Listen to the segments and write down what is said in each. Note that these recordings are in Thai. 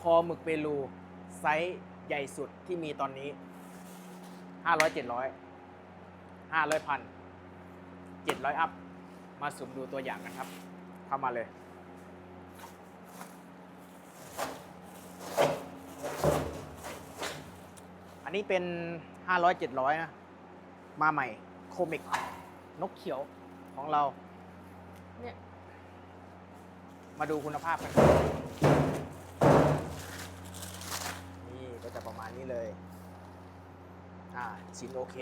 คอหมึกเปรูไซส์ใหญ่สุดที่มีตอนนี้ห้าร้อยเจ็ดร้อยห้าร้อยพันเจ็ดร้อยอัพ มาสุ่มดูตัวอย่างกันครับ เข้ามาเลยอันนี้เป็น 500 700 นะ มาใหม่ โคมิก นกเขียวของเรา เนี่ย มาดูคุณภาพกัน ก็จะประมาณนี้เลย อ่า ชิ้นโอเค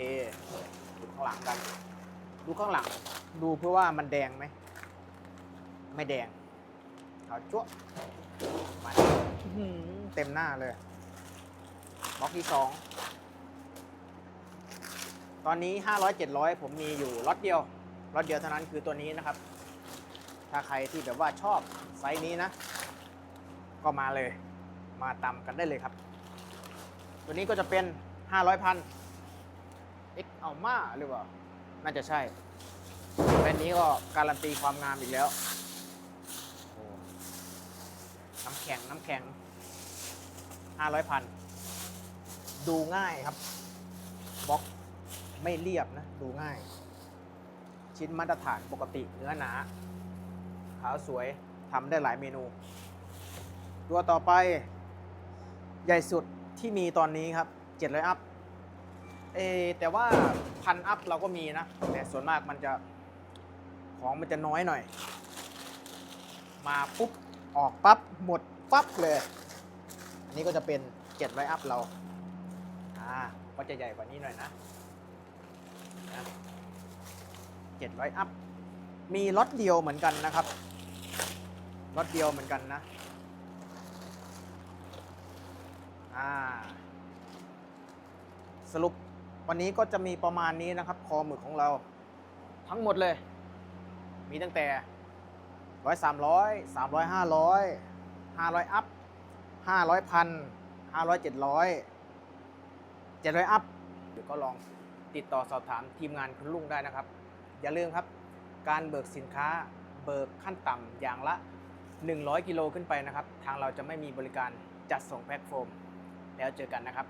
ดูข้างหลังกัน ดูข้างหลัง ดูเพื่อว่ามันแดงไหม ไม่แดงขาวจั๊วมาเต็มหน้าเลย บล็อกที่สอง ตอนนี้500 700ผมมีอยู่ล็อตเดียว ล็อตเดียวเท่านั้นคือตัวนี้นะครับ ถ้าใครที่แบบว่าชอบไซส์นี้นะ ก็มาเลย มาตำกันได้เลยครับ ตัวนี้ก็จะเป็น 500พัน X เอามาหรือเปล่า น่าจะใช่แบรนด์นี้ก็การันตีความงามอีกแล้ว น้ำแข็งน้ำแข็ง 500พันดูง่ายครับบล็อกไม่เรียบนะ ดูง่าย ชิ้นมาตรฐานปกติเนื้อหนาขาวสวยทำได้หลายเมนู ตัวต่อไปใหญ่สุด ที่มีตอนนี้ครับ700อัพเอแต่ว่าพันอัพเราก็มีนะ แต่ส่วนมากมันจะของมันจะน้อยหน่อย มาปุ๊บ ออกปั๊บ หมดปั๊บเลย อันนี้ก็จะเป็น700อัพเรา อ่า ก็จะใหญ่กว่านี้หน่อยนะนะ700อัพมีล็อตเดียวเหมือนกันนะครับล็อตเดียวเหมือนกันนะ อ่า สรุปวันนี้ก็จะมีประมาณนี้นะครับ คอหมึกของเรา ทั้งหมดเลย มีตั้งแต่ร้อยสามร้อยสามร้อยห้าร้อยห้าร้อยอัพห้าร้อยพันห้าร้อยเจ็ดร้อยเจ็ดร้อยอัพเดี๋ยวก็ลองติดต่อสอบถามทีมงานคุณลุงได้นะครับ อย่าลืมครับ การเบิกสินค้าเบิกขั้นต่ำอย่างละ 100 กิโลขึ้นไปนะครับ ทางเราจะไม่มีบริการจัดส่งแพ็คโฟม แล้วเจอกันนะครับ